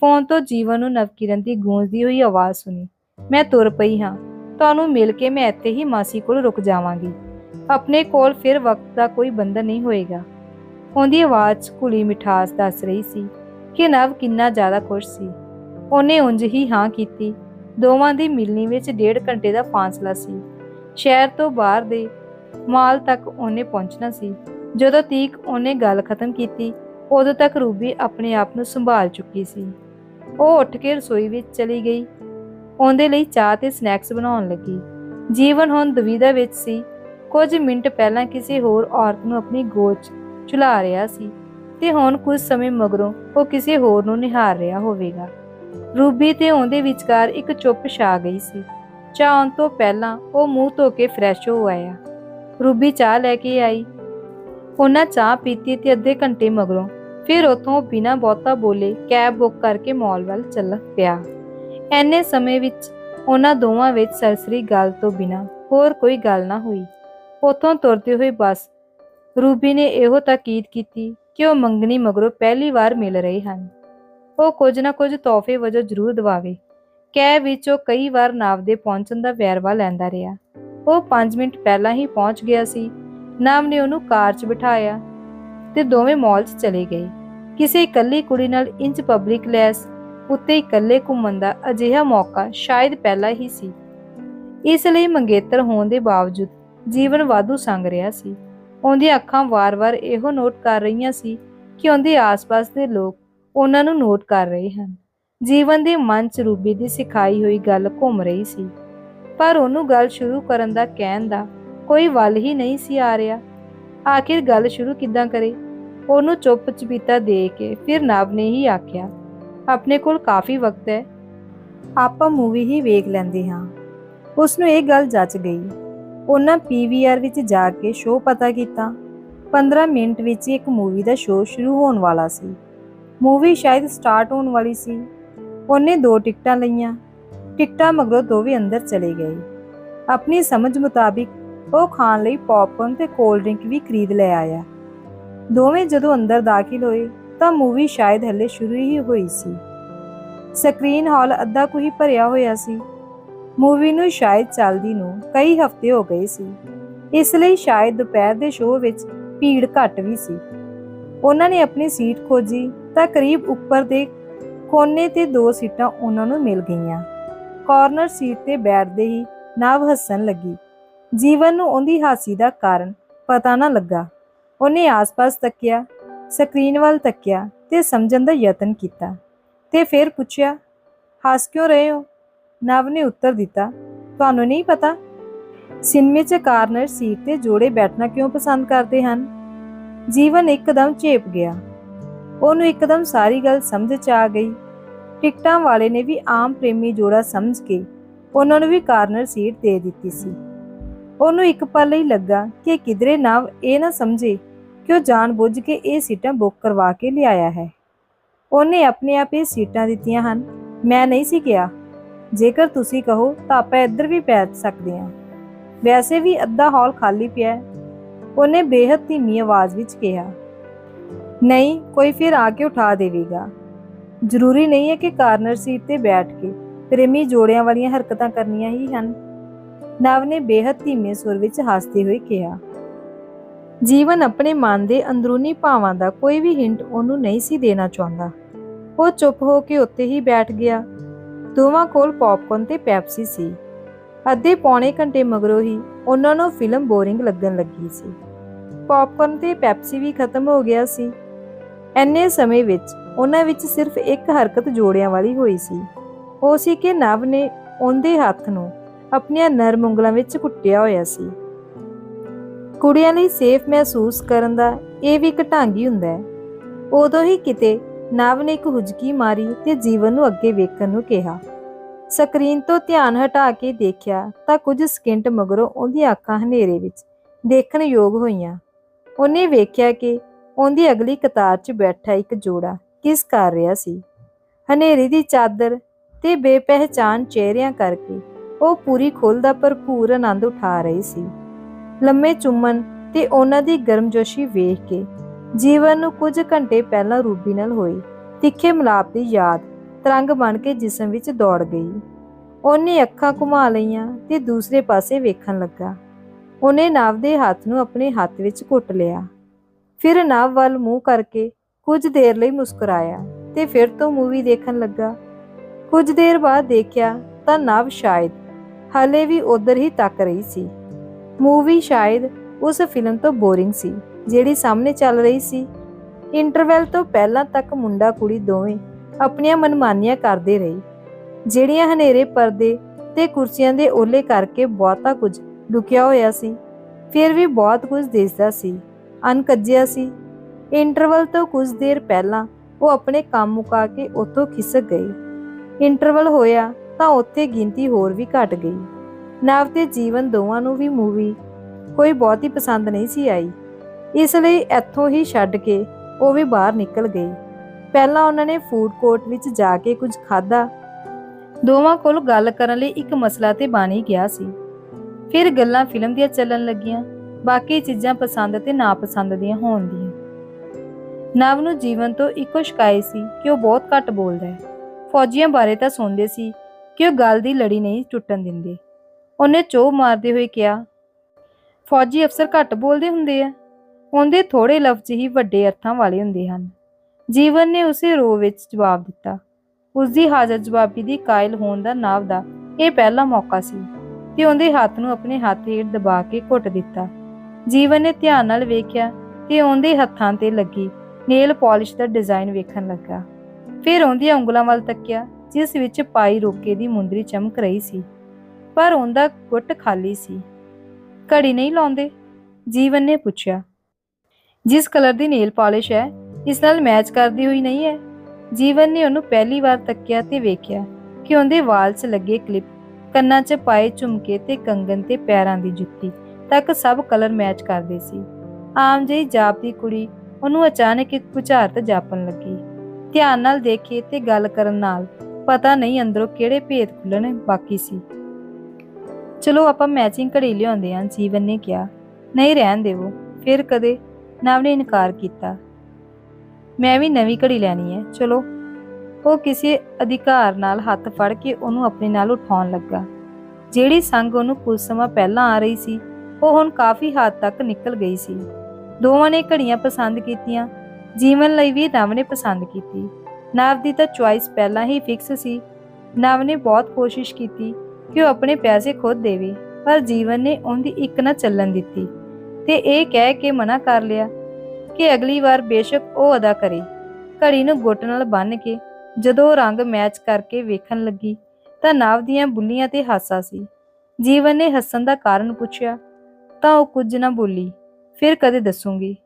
ਫੋਨ ਤੋਂ ਜੀਵਨ ਨੂੰ ਨਵਕਿਰਨ ਦੀ ਗੂੰਜਦੀ ਹੋਈ ਆਵਾਜ਼ ਸੁਣੀ। ਮੈਂ ਤੁਰ ਪਈ ਹਾਂ। ਤੁਹਾਨੂੰ ਮਿਲ ਕੇ ਮੈਂ ਇੱਥੇ ਹੀ ਮਾਸੀ ਕੋਲ ਰੁਕ ਜਾਵਾਂਗੀ। ਆਪਣੇ ਕੋਲ ਫਿਰ ਵਕਤ ਦਾ ਕੋਈ ਬੰਧਨ ਨਹੀਂ ਹੋਏਗਾ। ਉਹਦੀ ਆਵਾਜ਼ 'ਚ ਘੁਲੀ ਮਿਠਾਸ ਦੱਸ ਰਹੀ ਸੀ ਕਿ ਨਵ ਕਿੰਨਾ ਜ਼ਿਆਦਾ ਖੁਸ਼ ਸੀ। ਉਹਨੇ ਉਂਝ ਹੀ ਹਾਂ ਕੀਤੀ। ਦੋਵਾਂ ਦੀ ਮਿਲਣੀ ਵਿੱਚ ਡੇਢ ਘੰਟੇ ਦਾ ਫਾਸਲਾ ਸੀ। ਸ਼ਹਿਰ ਤੋਂ ਬਾਹਰ ਦੇ ਮਾਲ ਤੱਕ ਉਹਨੇ ਪਹੁੰਚਣਾ ਸੀ। ਜਦੋਂ ਤੀਕ ਉਹਨੇ ਗੱਲ ਖਤਮ ਕੀਤੀ, ਉਦੋਂ ਤੱਕ ਰੂਬੀ ਆਪਣੇ ਆਪ ਨੂੰ ਸੰਭਾਲ ਚੁੱਕੀ ਸੀ। ਉਹ ਉੱਠ ਕੇ ਰਸੋਈ ਵਿੱਚ ਚਲੀ ਗਈ। ਉਹਦੇ ਲਈ ਚਾਹ ਤੇ ਸਨੈਕਸ ਬਣਾਉਣ ਲੱਗੀ। ਜੀਵਨ ਹੁਣ ਦੁਵਿਧਾ ਵਿੱਚ ਸੀ। ਕੁਝ ਮਿੰਟ ਪਹਿਲਾਂ ਕਿਸੇ ਹੋਰ ਔਰਤ ਨੂੰ ਆਪਣੀ ਗੋਦ 'ਚ ਝੁਲਾ ਰਿਹਾ ਸੀ ਤੇ ਹੁਣ ਕੁਝ ਸਮੇਂ ਮਗਰੋਂ ਉਹ ਕਿਸੇ ਹੋਰ ਨੂੰ ਨਿਹਾਰ ਰਿਹਾ ਹੋਵੇਗਾ। ਰੂਬੀ ਤੇ ਉਹਦੇ ਵਿਚਕਾਰ ਇੱਕ ਚੁੱਪ ਛਾ ਗਈ ਸੀ। ਚਾਹ ਆਉਣ ਤੋਂ ਪਹਿਲਾਂ ਉਹ ਮੂੰਹ ਧੋ ਕੇ ਫਰੈਸ਼ ਹੋ ਆਇਆ। ਰੂਬੀ ਚਾਹ ਲੈ ਕੇ ਆਈ। ਉਹਨਾਂ ਚਾਹ ਪੀਤੀ ਤੇ ਅੱਧੇ ਘੰਟੇ ਮਗਰੋਂ ਫਿਰ ਉਥੋਂ ਬਿਨਾਂ ਬਹੁਤਾ ਬੋਲੇ ਕੈਬ ਬੁੱਕ ਕਰਕੇ ਮਾਲ ਵੱਲ ਚੱਲ ਪਿਆ। ਐਨੇ ਸਮੇਂ ਵਿੱਚ ਉਹਨਾਂ ਦੋਵਾਂ ਵਿੱਚ ਸਰਸਰੀ ਗੱਲ ਤੋਂ ਬਿਨਾਂ ਹੋਰ ਕੋਈ ਗੱਲ ਨਾ ਹੋਈ। ਉਥੋਂ ਤੁਰਦੇ ਹੋਏ ਬੱਸ ਰੂਬੀ ਨੇ ਇਹੋ ਤਾਕੀਦ ਕੀਤੀ ਕਿ ਉਹ ਮੰਗਣੀ ਮਗਰੋਂ ਪਹਿਲੀ ਵਾਰ ਮਿਲ ਰਹੇ ਹਨ। ਉਹ ਕੁਝ ਨਾ ਕੁਝ ਤੋਹਫੇ ਵਜੋਂ ਜ਼ਰੂਰ ਦਵਾਵੇ। ਕੈਬ ਵਿੱਚ ਉਹ ਕਈ ਵਾਰ ਨਾਵ ਦੇ ਪਹੁੰਚਣ ਦਾ ਵੇਰਵਾ ਲੈਂਦਾ ਰਿਹਾ। ਉਹ 5 ਮਿੰਟ ਪਹਿਲਾਂ ਹੀ ਪਹੁੰਚ ਗਿਆ ਸੀ। ਨਾਮ ਨੇ ਉਹਨੂੰ ਕਾਰ 'ਚ ਬਿਠਾਇਆ ਤੇ ਦੋਵੇਂ ਮਾਲ 'ਚ ਚਲੇ ਗਏ। ਕਿਸੇ ਇਕੱਲੀ ਕੁੜੀ ਨਾਲ ਇੰਚ ਪਬਲਿਕ ਲੈਸ, ਉੱਤੇ ਇਕੱਲੇ ਘੁੰਮਣ ਦਾ ਅਜਿਹਾ ਮੌਕਾ ਸ਼ਾਇਦ ਪਹਿਲਾ ਹੀ ਸੀ। ਇਸ ਲਈ ਮੰਗੇਤਰ ਹੋਣ ਦੇ ਬਾਵਜੂਦ ਜੀਵਨ ਵਾਧੂ ਸੰਗ ਰਿਹਾ ਸੀ। ਉਹਦੀਆਂ ਅੱਖਾਂ ਵਾਰ-ਵਾਰ ਇਹੋ ਨੋਟ ਕਰ ਰਹੀਆਂ ਸੀ ਕਿ ਉਹਦੇ ਆਸ-ਪਾਸ ਦੇ ਲੋਕ ਉਹਨਾਂ ਨੂੰ ਨੋਟ ਕਰ ਰਹੇ ਹਨ। ਜੀਵਨ ਦੇ ਮਨ 'ਚ ਰੂਬੀ ਦੀ ਸਿਖਾਈ ਹੋਈ ਗੱਲ ਘੁੰਮ ਰਹੀ ਸੀ। ਪਰ ਉਹਨੂੰ ਗੱਲ ਸ਼ੁਰੂ ਕਰਨ ਦਾ ਕਹਿਣ ਦਾ ਕੋਈ ਵੱਲ ਹੀ ਨਹੀਂ ਸੀ ਆ ਰਿਹਾ। ਆਖਿਰ ਗੱਲ ਸ਼ੁਰੂ ਕਿੱਦਾਂ ਕਰੇ? ਉਹਨੂੰ ਚੁੱਪ ਚਪੀਤਾ ਦੇ ਕੇ ਫਿਰ ਨਾਬ ਨੇ ਹੀ ਆਖਿਆ, ਆਪਣੇ ਕੋਲ ਕਾਫੀ ਵਕਤ ਹੈ। ਆਪਾਂ ਮੂਵੀ ਹੀ ਵੇਖ ਲੈਂਦੇ ਹਾਂ। ਉਸ ਨੂੰ ਇਹ ਗੱਲ ਜੱਚ ਗਈ। ਉਹਨਾਂ ਪੀਵੀਆਰ ਵਿੱਚ ਜਾ ਕੇ ਸ਼ੋਅ ਪਤਾ ਕੀਤਾ। 15 ਮਿੰਟ ਵਿੱਚ ਇੱਕ ਮੂਵੀ ਦਾ ਸ਼ੋਅ ਸ਼ੁਰੂ ਹੋਣ ਵਾਲਾ ਸੀ। ਮੂਵੀ ਸ਼ਾਇਦ ਸਟਾਰਟ ਹੋਣ ਵਾਲੀ ਸੀ। ਉਹਨੇ ਦੋ ਟਿਕਟਾਂ ਲਈਆਂ। ਟਿਕਟਾਂ ਮਗਰੋਂ ਦੋਵੇਂ ਅੰਦਰ ਚਲੇ ਗਏ। ਆਪਣੀ ਸਮਝ ਮੁਤਾਬਿਕ ਉਹ ਖਾਣ ਲਈ ਪੌਪਕਾਰਨ ਤੇ ਕੋਲਡ ਡਰਿੰਕ ਵੀ ਖਰੀਦ ਲੈ ਆਇਆ। ਦੋਵੇਂ ਜਦੋਂ ਅੰਦਰ ਦਾਖਲ ਹੋਏ ਤਾਂ ਮੂਵੀ ਸ਼ਾਇਦ ਹੱਲੇ ਸ਼ੁਰੂ ਹੀ ਹੋਈ ਸੀ। ਸਕਰੀਨ ਹਾਲ ਅੱਧਾ ਕੁ ਹੀ ਭਰਿਆ ਹੋਇਆ ਸੀ। ਮੂਵੀ ਨੂੰ ਸ਼ਾਇਦ ਚੱਲਦੀ ਨੂੰ ਕਈ ਹਫ਼ਤੇ ਹੋ ਗਏ ਸੀ। ਇਸ ਲਈ ਸ਼ਾਇਦ ਦੁਪਹਿਰ ਦੇ ਸ਼ੋਅ ਵਿੱਚ ਭੀੜ ਘੱਟ ਵੀ ਸੀ। ਉਹਨਾਂ ਨੇ ਆਪਣੀ ਸੀਟ ਖੋਜੀ ਤਾਂ ਕਰੀਬ ਉੱਪਰ ਦੇ ਕੋਨੇ ਤੇ ਦੋ ਸੀਟਾਂ ਉਹਨਾਂ ਨੂੰ ਮਿਲ ਗਈਆਂ। ਕਾਰਨਰ ਸੀਟ ਤੇ ਬੈਠਦੇ ਹੀ ਨਵ ਹੱਸਣ ਲੱਗੀ। ਜੀਵਨ ਨੂੰ ਉਹਦੀ ਹਾਸੀ ਦਾ ਕਾਰਨ ਪਤਾ ਨਾ ਲੱਗਾ। ਉਹਨੇ ਆਸ-ਪਾਸ ਤੱਕਿਆ, ਸਕਰੀਨ ਵੱਲ ਤੱਕਿਆ ਤੇ ਸਮਝਣ ਦਾ ਯਤਨ ਕੀਤਾ ਤੇ ਫਿਰ ਪੁੱਛਿਆ, ਹੱਸ ਕਿਉਂ ਰਹੇ ਹੋ? ਨਵ ਨੇ ਉੱਤਰ ਦਿੱਤਾ, ਤੁਹਾਨੂੰ ਨਹੀਂ ਪਤਾ? ਸਿਨਮੇ 'ਚ ਕਾਰਨਰ ਸੀਟ ਤੇ ਜੋੜੇ ਬੈਠਣਾ ਕਿਉਂ ਪਸੰਦ ਕਰਦੇ ਹਨ? ਜੀਵਨ ਇੱਕਦਮ ਝੇਪ ਗਿਆ। ਉਹਨੂੰ ਇੱਕਦਮ ਸਾਰੀ ਗੱਲ ਸਮਝ 'ਚ ਆ ਗਈ। ਟਿਕਟਾਂ ਵਾਲੇ ਨੇ ਵੀ ਆਮ ਪ੍ਰੇਮੀ ਜੋੜਾ ਸਮਝ ਕੇ ਉਹਨਾਂ ਨੂੰ ਵੀ ਕਾਰਨਰ ਸੀਟ ਦੇ ਦਿੱਤੀ ਸੀ। ਉਹਨੂੰ ਇੱਕ ਪਲ ਲਈ ਲੱਗਾ ਕਿ ਕਿਧਰੇ ਨਵ ਇਹ ਨਾ ਸਮਝੇ ਕਿ ਉਹ ਜਾਣਬੁੱਝ ਕੇ ਇਹ ਸੀਟਾਂ ਬੁੱਕ ਕਰਵਾ ਕੇ ਲਿਆਇਆ ਹੈ। ਉਹਨੇ ਆਪਣੇ ਆਪ ਇਹ ਸੀਟਾਂ ਦਿੱਤੀਆਂ ਹਨ। ਮੈਂ ਨਹੀਂ ਸੀ ਕਿਹਾ। ਜੇਕਰ ਤੁਸੀਂ ਕਹੋ ਤਾਂ ਆਪਾਂ ਇੱਧਰ ਵੀ ਬੈਠ ਸਕਦੇ ਹਾਂ। ਵੈਸੇ ਵੀ ਅੱਧਾ ਹਾਲ ਖਾਲੀ ਪਿਆ ਹੈ। ਉਹਨੇ ਬੇਹੱਦ ਧੀਮੀ ਆਵਾਜ਼ ਵਿੱਚ ਕਿਹਾ, ਨਹੀਂ, ਕੋਈ ਫਿਰ ਆ ਕੇ ਉਠਾ ਦੇਵੇਗਾ। ਜ਼ਰੂਰੀ ਨਹੀਂ ਹੈ ਕਿ ਕਾਰਨਰ ਸੀਟ ਤੇ ਬੈਠ ਕੇ ਪ੍ਰੇਮੀ ਜੋੜਿਆਂ ਵਾਲੀਆਂ ਹਰਕਤਾਂ ਕਰਨੀਆਂ ਹੀ ਹਨ। ਨਵ ਨੇ ਬੇਹੱਦ ਧੀਮੇ ਸੁਰ ਵਿੱਚ ਹੱਸਦੇ ਹੋਏ ਕਿਹਾ ਜੀਵਨ ਆਪਣੇ ਮਨ ਦੇ ਅੰਦਰੂਨੀ ਭਾਵਾਂ ਦਾ ਕੋਈ ਵੀ ਹਿੰਟ ਉਹਨੂੰ ਨਹੀਂ ਸੀ ਦੇਣਾ ਚਾਹੁੰਦਾ। ਉਹ ਚੁੱਪ ਹੋ ਕੇ ਉੱਤੇ ਹੀ ਬੈਠ ਗਿਆ। ਦੋਵਾਂ ਕੋਲ ਪੌਪਕਾਰਨ ਤੇ ਪੈਪਸੀ ਸੀ। ਅੱਧੇ ਪੌਣੇ ਘੰਟੇ ਮਗਰੋਂ ਹੀ ਉਹਨਾਂ ਨੂੰ ਫਿਲਮ ਬੋਰਿੰਗ ਲੱਗਣ ਲੱਗੀ ਸੀ। ਪੌਪਕਾਰਨ ਤੇ ਪੈਪਸੀ ਵੀ ਖਤਮ ਹੋ ਗਿਆ ਸੀ। ਐਨੇ ਸਮੇਂ ਵਿੱਚ ਉਹਨਾਂ ਵਿੱਚ ਸਿਰਫ ਇੱਕ ਹਰਕਤ ਜੋੜਿਆਂ ਵਾਲੀ ਹੋਈ ਸੀ। ਉਹ ਸੀ ਕਿ ਨਵ ਨੇ ਉਹਦੇ ਹੱਥ ਨੂੰ ਆਪਣੀਆਂ ਨਰਮ ਉਂਗਲਾਂ ਵਿੱਚ ਕੁੱਟਿਆ ਹੋਇਆ ਸੀ। ਕੁੜੀਆਂ ਲਈ ਸੇਫ ਮਹਿਸੂਸ ਕਰਨ ਦਾ ਇਹ ਵੀ ਇੱਕ ਢੰਗ ਹੀ ਹੁੰਦਾ ਹੈ। ਉਦੋਂ ਹੀ ਕਿਤੇ ਨਵ ਨੇ ਇੱਕ ਹੁਜਕੀ ਮਾਰੀ ਤੇ ਜੀਵਨ ਨੂੰ ਅੱਗੇ ਵੇਖਣ ਨੂੰ ਕਿਹਾ। ਸਕਰੀਨ ਤੋਂ ਧਿਆਨ ਹਟਾ ਕੇ ਦੇਖਿਆ ਤਾਂ ਕੁਝ ਸਕਿੰਟ ਮਗਰੋਂ ਉਹਦੀਆਂ ਅੱਖਾਂ ਹਨੇਰੇ ਵਿੱਚ ਦੇਖਣ ਯੋਗ ਹੋਈਆਂ। ਉਹਨੇ ਵੇਖਿਆ ਕਿ ਉਹਦੀ ਅਗਲੀ ਕਤਾਰ 'ਚ ਬੈਠਾ ਇੱਕ ਜੋੜਾ ਕਿਸ ਕਰ ਰਿਹਾ ਸੀ। ਹਨੇਰੀ ਦੀ ਚਾਦਰ ਤੇ ਬੇਪਹਿਚਾਨ ਚਿਹਰਿਆਂ ਕਰਕੇ ਉਹ ਪੂਰੀ ਖੁੱਲ੍ਹ ਦਾ ਭਰਪੂਰ ਆਨੰਦ ਉਠਾ ਰਹੀ ਸੀ। ਲੰਮੇ ਚੁੰਮਣ ਤੇ ਉਹਨਾਂ ਦੀ ਗਰਮਜੋਸ਼ੀ ਵੇਖ ਕੇ ਜੀਵਨ ਨੂੰ ਕੁਝ ਘੰਟੇ ਪਹਿਲਾਂ ਰੂਬੀ ਨਾਲ ਹੋਈ। ਤਿੱਖੇ ਮਿਲਾਪ ਦੀ ਯਾਦ ਤਰੰਗ ਬਣ ਕੇ ਜਿਸਮ ਵਿੱਚ ਦੌੜ ਗਈ। ਉਹਨੇ ਅੱਖਾਂ ਘੁਮਾ ਲਈਆਂ ਤੇ ਦੂਸਰੇ ਪਾਸੇ ਵੇਖਣ ਲੱਗਾ। ਉਹਨੇ ਨਵ ਦੇ ਹੱਥ ਨੂੰ ਆਪਣੇ ਹੱਥ ਵਿੱਚ ਘੁੱਟ ਲਿਆ। ਫਿਰ ਨਵ ਵੱਲ ਮੂੰਹ ਕਰਕੇ ਕੁਝ ਦੇਰ ਲਈ ਮੁਸਕਰਾਇਆ ਤੇ ਫਿਰ ਤੋਂ ਮੂਵੀ ਦੇਖਣ ਲੱਗਾ। ਕੁਝ ਦੇਰ ਬਾਅਦ ਦੇਖਿਆ ਤਾਂ ਨਵ ਸ਼ਾਇਦ ਹਲੇ ਵੀ ਉਧਰ ਹੀ ਤੱਕ ਰਹੀ ਸੀ। ਮੂਵੀ ਸ਼ਾਇਦ ਉਸ ਫਿਲਮ ਤੋਂ ਬੋਰਿੰਗ ਸੀ, ਜਿਹੜੀ ਸਾਹਮਣੇ ਚੱਲ ਰਹੀ ਸੀ। ਇੰਟਰਵੈਲ ਤੋਂ ਪਹਿਲਾਂ ਤੱਕ ਮੁੰਡਾ ਕੁੜੀ ਦੋਵੇਂ ਆਪਣੀਆਂ ਮਨਮਾਨੀਆਂ ਕਰਦੇ ਰਹੇ, ਜਿਹੜੀਆਂ ਹਨੇਰੇ ਪਰਦੇ ਤੇ ਕੁਰਸੀਆਂ ਦੇ ਓਲੇ ਕਰਕੇ ਬਹੁਤਾ ਕੁਝ ਲੁਕਿਆ ਹੋਇਆ ਸੀ, ਫਿਰ ਵੀ ਬਹੁਤ ਕੁਝ ਦਿਸਦਾ ਸੀ ਅਨਕੱਜਿਆ ਸੀ। ਇੰਟਰਵਲ ਤੋਂ ਕੁਝ ਦੇਰ ਪਹਿਲਾਂ ਉਹ ਆਪਣੇ ਕੰਮ ਮੁਕਾ ਕੇ ਉੱਥੋਂ ਖਿਸਕ ਗਈ। ਇੰਟਰਵਲ ਹੋਇਆ ਤਾਂ ਉੱਥੇ ਗਿਣਤੀ ਹੋਰ ਵੀ ਘਟ ਗਈ। ਨਵ ਤੇ ਜੀਵਨ ਦੋਵਾਂ ਨੂੰ ਵੀ ਮੂਵੀ ਕੋਈ ਬਹੁਤੀ ਪਸੰਦ ਨਹੀਂ ਸੀ ਆਈ। ਇਸ ਲਈ ਇੱਥੋਂ ਹੀ ਛੱਡ ਕੇ ਉਹ ਵੀ ਬਾਹਰ ਨਿਕਲ ਗਈ। ਪਹਿਲਾਂ ਉਹਨਾਂ ਨੇ ਫੂਡ ਕੋਰਟ ਵਿੱਚ ਜਾ ਕੇ ਕੁਝ ਖਾਧਾ। ਦੋਵਾਂ ਕੋਲ ਗੱਲ ਕਰਨ ਲਈ ਇੱਕ ਮਸਲਾ ਤੇ ਬਾਣੀ ਗਿਆ ਸੀ। ਫਿਰ ਗੱਲਾਂ ਫਿਲਮ ਦੀਆਂ ਚੱਲਣ ਲੱਗੀਆਂ। ਬਾਕੀ ਚੀਜ਼ਾਂ ਪਸੰਦ ਤੇ ਨਾਪਸੰਦ ਦੀਆਂ ਹੋਣ ਦੀਆਂ। ਨਵ ਨੂੰ ਜੀਵਨ ਤੋਂ ਇੱਕੋ ਸ਼ਿਕਾਇਤ ਸੀ ਕਿ ਉਹ ਬਹੁਤ ਘੱਟ ਬੋਲਦਾ ਹੈ। ਫੌਜੀਆਂ ਬਾਰੇ ਤਾਂ ਸੁਣਦੇ ਸੀ ਕਿ ਉਹ ਗੱਲ ਦੀ ਲੜੀ ਨਹੀਂ ਟੁੱਟਣ ਦਿੰਦੇ। ਉਹਨੇ ਚੋ ਮਾਰਦੇ ਹੋਏ ਕਿਹਾ, ਫੌਜੀ ਅਫਸਰ ਘੱਟ ਬੋਲਦੇ ਹੁੰਦੇ ਆ। ਉਹਦੇ ਥੋੜੇ ਲਫ਼ਜ਼ ਹੀ ਵੱਡੇ ਅਰਥਾਂ ਵਾਲੇ ਹੁੰਦੇ ਹਨ। ਜੀਵਨ ਨੇ ਉਸੇ ਰੋ ਵਿੱਚ ਜਵਾਬ ਦਿੱਤਾ। ਉਸ ਦੀ ਹਾਜ਼ਰ ਜਵਾਬੀ ਦੀ ਕਾਇਲ ਹੋਣ ਦਾ ਨਾਵ ਦਾ ਇਹ ਪਹਿਲਾ ਮੌਕਾ ਸੀ ਤੇ ਉਹਦੇ ਹੱਥ ਨੂੰ ਆਪਣੇ ਹੱਥ ਹੇਠ ਦਬਾ ਕੇ ਘੁੱਟ ਦਿੱਤਾ। ਜੀਵਨ ਨੇ ਧਿਆਨ ਨਾਲ ਵੇਖਿਆ ਤੇ ਉਹਦੇ ਹੱਥਾਂ ਤੇ ਲੱਗੀ ਨੇਲ ਪਾਲਿਸ਼ ਦਾ ਡਿਜ਼ਾਈਨ ਵੇਖਣ ਲੱਗਾ। ਫਿਰ ਉਹਦੀਆਂ ਉਂਗਲਾਂ ਵੱਲ ਤੱਕਿਆ, ਜਿਸ ਵਿੱਚ ਪਾਈ ਰੋਕੇ ਦੀ ਮੁੰਦਰੀ ਚਮਕ ਰਹੀ ਸੀ। ਪਰ ਉਹਦਾ ਗੁੱਟ ਖਾਲੀ ਸੀ। ਘੜੀ ਨਹੀਂ ਲਾਉਂਦੇ, ਜੀਵਨ ਨੇ ਪੁੱਛਿਆ। ਜਿਸ ਕਲਰ ਦੀ ਨੇਲ ਪਾਲਿਸ਼ ਹੈ, ਇਸ ਨਾਲ ਮੈਚ ਕਰਦੀ ਹੋਈ ਨਹੀਂ ਹੈ। ਜੀਵਨ ਨੇ ਉਹਨੂੰ ਪਹਿਲੀ ਵਾਰ ਤੱਕਿਆ ਤੇ ਵੇਖਿਆ ਕਿ ਉਹਦੇ ਵਾਲ 'ਚ ਲੱਗੇ ਕਲਿੱਪ ਕੰਨਾਂ 'ਚ ਪਾਏ ਝੁਮਕੇ ਤੇ ਕੰਗਨ ਤੇ ਪੈਰਾਂ ਦੀ ਜੁੱਤੀ ਤੱਕ ਸਭ ਕਲਰ ਮੈਚ ਕਰਦੇ ਸੀ। ਆਮ ਜਿਹੀ ਜਾਪਦੀ ਕੁੜੀ ਉਹਨੂੰ ਅਚਾਨਕ ਇੱਕ ਬੁਝਾਰਤ ਜਾਪਣ ਲੱਗੀ। ਧਿਆਨ ਨਾਲ ਦੇਖੇ ਤੇ ਗੱਲ ਕਰਨ ਨਾਲ ਪਤਾ ਨਹੀਂ ਅੰਦਰੋਂ ਕਿਹੜੇ ਭੇਦ ਖੁੱਲਣ ਬਾਕੀ ਸੀ। ਚਲੋ ਆਪਾਂ ਮੈਚਿੰਗ ਘੜੀ ਲਿਆਉਂਦੇ ਹਾਂ, ਜੀਵਨ ਨੇ ਕਿਹਾ। ਨਹੀਂ ਰਹਿਣ ਦੇਵੋ। ਫਿਰ ਕਦੇ ਨਵ ਨੇ ਇਨਕਾਰ ਕੀਤਾ। ਮੈਂ ਵੀ ਨਵੀਂ ਘੜੀ ਲੈਣੀ ਹੈ। ਚਲੋ। ਉਹ ਕਿਸੇ ਅਧਿਕਾਰ ਨਾਲ ਹੱਥ ਫੜ ਕੇ ਉਹਨੂੰ ਆਪਣੇ ਨਾਲ ਉਠਾਉਣ ਲੱਗਾ। ਜਿਹੜੀ ਸੰਗ ਉਹਨੂੰ ਕੁਝ ਸਮਾਂ ਪਹਿਲਾਂ ਆ ਰਹੀ ਸੀ, ਉਹ ਹੁਣ ਕਾਫੀ ਹੱਦ ਤੱਕ ਨਿਕਲ ਗਈ ਸੀ। ਦੋਵਾਂ ਨੇ ਘੜੀਆਂ ਪਸੰਦ ਕੀਤੀਆਂ। ਜੀਵਨ ਲਈ ਵੀ ਨਵ ਨੇ ਪਸੰਦ ਕੀਤੀ। ਨਵ ਦੀ ਤਾਂ ਚੁਆਇਸ ਪਹਿਲਾਂ ਹੀ ਫਿਕਸ ਸੀ। ਨਵ ਨੇ ਬਹੁਤ ਕੋਸ਼ਿਸ਼ ਕੀਤੀ। ਕਿ ਉਹ ਆਪਣੇ ਪੈਸੇ ਖੁਦ ਦੇਵੇ, ਪਰ ਜੀਵਨ ਨੇ ਉਹਦੀ ਇੱਕ ਨਾ ਚੱਲਣ ਦਿੱਤੀ ਤੇ ਇਹ ਕਹਿ ਕੇ ਮਨਾ ਕਰ ਲਿਆ ਕਿ ਅਗਲੀ ਵਾਰ ਬੇਸ਼ੱਕ ਉਹ ਅਦਾ ਕਰੇ। ਘੜੀ ਨੂੰ ਗੁੱਟ ਨਾਲ ਬੰਨ੍ਹ ਕੇ ਜਦੋਂ ਰੰਗ ਮੈਚ ਕਰਕੇ ਵੇਖਣ ਲੱਗੀ ਤਾਂ ਨਾਵ ਦੀਆਂ ਬੁੱਲੀਆਂ ਤੇ ਹਾਸਾ ਸੀ। ਜੀਵਨ ਨੇ ਹੱਸਣ ਦਾ ਕਾਰਨ ਪੁੱਛਿਆ, ਤਾਂ ਉਹ ਕੁਝ ਨਾ ਬੋਲੀ, ਫਿਰ ਕਦੇ ਦੱਸੂਗੀ?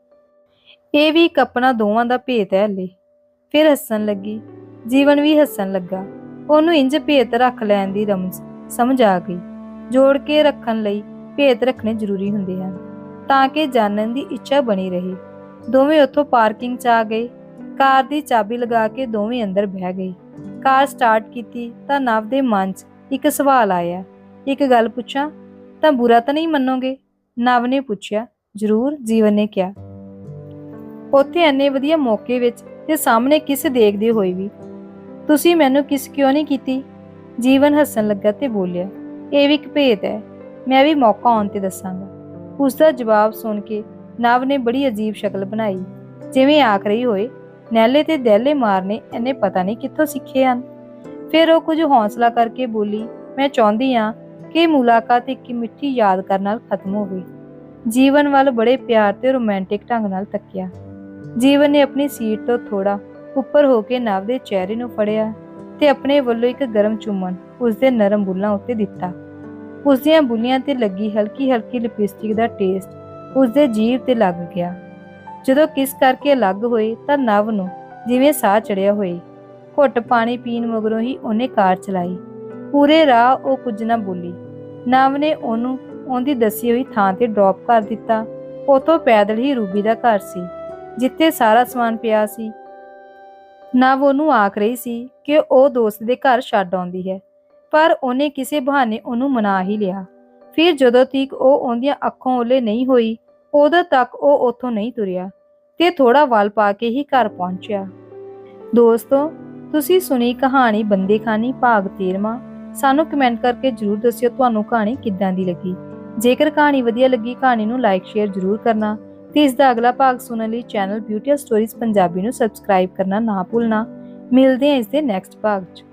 ਇਹ ਵੀ ਇੱਕ ਆਪਣਾ ਦੋਵਾਂ ਦਾ ਭੇਤ ਹੈ ਹਲੇ। ਫਿਰ ਹੱਸਣ ਲੱਗੀ, ਜੀਵਨ ਵੀ ਹੱਸਣ ਲੱਗਾ। ਉਹਨੂੰ ਇੰਜ ਭੇਤ ਰੱਖ ਲੈਣ ਦੀ ਰਮਜ਼ ਸਮਝ ਆ ਗਈ। ਜੋੜ ਕੇ ਰੱਖਣ ਲਈ ਭੇਤ ਰੱਖਣੇ ਜ਼ਰੂਰੀ ਹੁੰਦੇ ਹਨ, ਤਾਂ ਕਿ ਜਾਣਨ ਦੀ ਇੱਛਾ ਬਣੀ ਰਹੇ। ਦੋਵੇਂ ਉੱਥੋਂ ਪਾਰਕਿੰਗ 'ਚ ਆ ਗਏ। ਕਾਰ ਦੀ ਚਾਬੀ ਲਗਾ ਕੇ ਦੋਵੇਂ ਅੰਦਰ ਬਹਿ ਗਏ। ਕਾਰ ਸਟਾਰਟ ਕੀਤੀ ਤਾਂ ਨਵ ਦੇ ਮਨ 'ਚ ਇੱਕ ਸਵਾਲ ਆਇਆ। ਇੱਕ ਗੱਲ ਪੁੱਛਾਂ, ਤਾਂ ਬੁਰਾ ਤਾਂ ਨਹੀਂ ਮੰਨੋਗੇ? ਨਵ ਨੇ ਪੁੱਛਿਆ, ਜ਼ਰੂਰ, ਜੀਵਨ ਨੇ ਕਿਹਾ। ਉੱਥੇ ਐਨੇ ਵਧੀਆ ਮੌਕੇ ਵਿੱਚ ਤੇ ਸਾਹਮਣੇ ਕਿਸ ਦੇਖਦੇ ਹੋਏ ਵੀ। ਤੁਸੀਂ ਮੈਨੂੰ ਕਿਸ ਕਿਉਂ ਨਹੀਂ ਕੀਤੀ? ਜੀਵਨ ਹੱਸਣ ਲੱਗਾ ਤੇ ਬੋਲਿਆ, ਇਹ ਵੀ ਇੱਕ ਭੇਤ ਹੈ, ਮੈਂ ਵੀ ਮੌਕਾ ਆਉਣ ਤੇ ਦੱਸਾਂਗਾ। ਉਸ ਦਾ ਜਵਾਬ ਸੁਣ ਕੇ ਨਵ ਨੇ ਬੜੀ ਅਜੀਬ ਸ਼ਕਲ ਬਣਾਈ। ਜਿਵੇਂ ਆਖ ਰਹੀ ਹੋਏ, ਨੈਲੇ ਤੇ ਦੈਲੇ ਮਾਰਨੇ ਇਹਨੇ ਪਤਾ ਨਹੀਂ ਕਿੱਥੋਂ ਸਿੱਖੇ ਹਨ। ਫਿਰ ਉਹ ਕੁਝ ਹੌਸਲਾ ਕਰਕੇ ਬੋਲੀ, ਮੈਂ ਚਾਹੁੰਦੀ ਹਾਂ ਕਿ ਮੁਲਾਕਾਤ ਇੱਕ ਮਿੱਠੀ ਯਾਦ ਕਰਨ ਨਾਲ ਖਤਮ ਹੋਵੇ। ਜੀਵਨ ਵੱਲ ਬੜੇ ਪਿਆਰ ਤੇ ਰੋਮਾਂਟਿਕ ਢੰਗ ਨਾਲ ਤੱਕਿਆ। ਜੀਵਨ ਨੇ ਆਪਣੀ ਸੀਟ ਤੋਂ ਥੋੜਾ ਉੱਪਰ ਹੋ ਕੇ ਨਵ ਦੇ ਚਿਹਰੇ ਨੂੰ ਫੜਿਆ। ਤੇ ਆਪਣੇ ਵੱਲੋਂ ਇੱਕ ਗਰਮ ਚੁੰਮਣ ਉਸ ਦੇ ਨਰਮ ਬੁੱਲਾਂ ਉੱਤੇ ਦਿੱਤਾ। ਉਸ ਦੀਆਂ ਬੁੱਲੀਆਂ ਤੇ ਲੱਗੀ ਹਲਕੀ ਹਲਕੀ ਲਿਪਸਟਿਕ ਦਾ ਟੇਸਟ ਉਸ ਦੇ ਜੀਭ ਤੇ ਲੱਗ ਗਿਆ। ਜਦੋਂ ਕਿਸ ਕਰਕੇ ਅਲੱਗ ਹੋਏ ਤਾਂ ਨਵ ਨੂੰ ਜਿਵੇਂ ਸਾਹ ਚੜਿਆ ਹੋਏ। ਘੁੱਟ ਪਾਣੀ ਪੀਣ ਮਗਰੋਂ ਹੀ ਉਹਨੇ ਕਾਰ ਚਲਾਈ। ਪੂਰੇ ਰਾਹ ਉਹ ਕੁਝ ਨਾ ਬੋਲੀ। ਨਵ ਨੇ ਉਹਨੂੰ ਉਹਦੀ ਦੱਸੀ ਹੋਈ ਥਾਂ ਤੇ ਡ੍ਰੌਪ ਕਰ ਦਿੱਤਾ। ਉਤੋਂ ਪੈਦਲ ਹੀ ਰੂਬੀ ਦਾ ਘਰ ਸੀ, ਜਿੱਥੇ ਸਾਰਾ ਸਮਾਨ ਪਿਆ ਸੀ। ਨਵ ਉਹਨੂੰ ਆਖ ਰਹੀ ਸੀ ਕਿ ਉਹ ਦੋਸਤ ਦੇ ਘਰ ਛੱਡ ਆਉਂਦੀ ਹੈ, ਪਰ ਉਹਨੇ ਕਿਸੇ ਬਹਾਨੇ ਉਹਨੂੰ ਮਨਾ ਹੀ ਲਿਆ। ਫਿਰ ਜਦੋਂ ਤੀਕ ਉਹ ਉਹਦੀਆਂ ਅੱਖੋਂ ਓਲੇ ਨਹੀਂ ਹੋਈ, ਉਦੋਂ ਤੱਕ ਉਹ ਉੱਥੋਂ ਨਹੀਂ ਤੁਰਿਆ ਤੇ ਥੋੜਾ ਵਾਲ ਪਾ ਕੇ ਹੀ ਘਰ ਪਹੁੰਚਿਆ। ਦੋਸਤੋ, ਤੁਸੀਂ ਸੁਣੀ ਕਹਾਣੀ ਬੰਦੇਖਾਨੀ ਭਾਗ 13ਵਾਂ ਸਾਨੂੰ ਕਮੈਂਟ ਕਰਕੇ ਜਰੂਰ ਦੱਸਿਓ ਤੁਹਾਨੂੰ ਕਹਾਣੀ ਕਿੱਦਾਂ ਦੀ ਲੱਗੀ। ਜੇਕਰ ਕਹਾਣੀ ਵਧੀਆ ਲੱਗੀ, ਕਹਾਣੀ ਨੂੰ ਲਾਈਕ, ਸ਼ੇਅਰ ਜਰੂਰ ਕਰਨਾ। ਤੇ ਇਸ ਦਾ ਅਗਲਾ ਭਾਗ ਸੁਣਨ ਲਈ ਚੈਨਲ ਬਿਊਟੀ ਸਟੋਰੀਜ਼ ਪੰਜਾਬੀ ਨੂੰ ਸਬਸਕ੍ਰਾਈਬ ਕਰਨਾ ਨਾ ਭੁੱਲਣਾ। ਮਿਲਦੇ ਹਾਂ ਇਸ ਦੇ ਨੈਕਸਟ ਭਾਗ 'ਚ।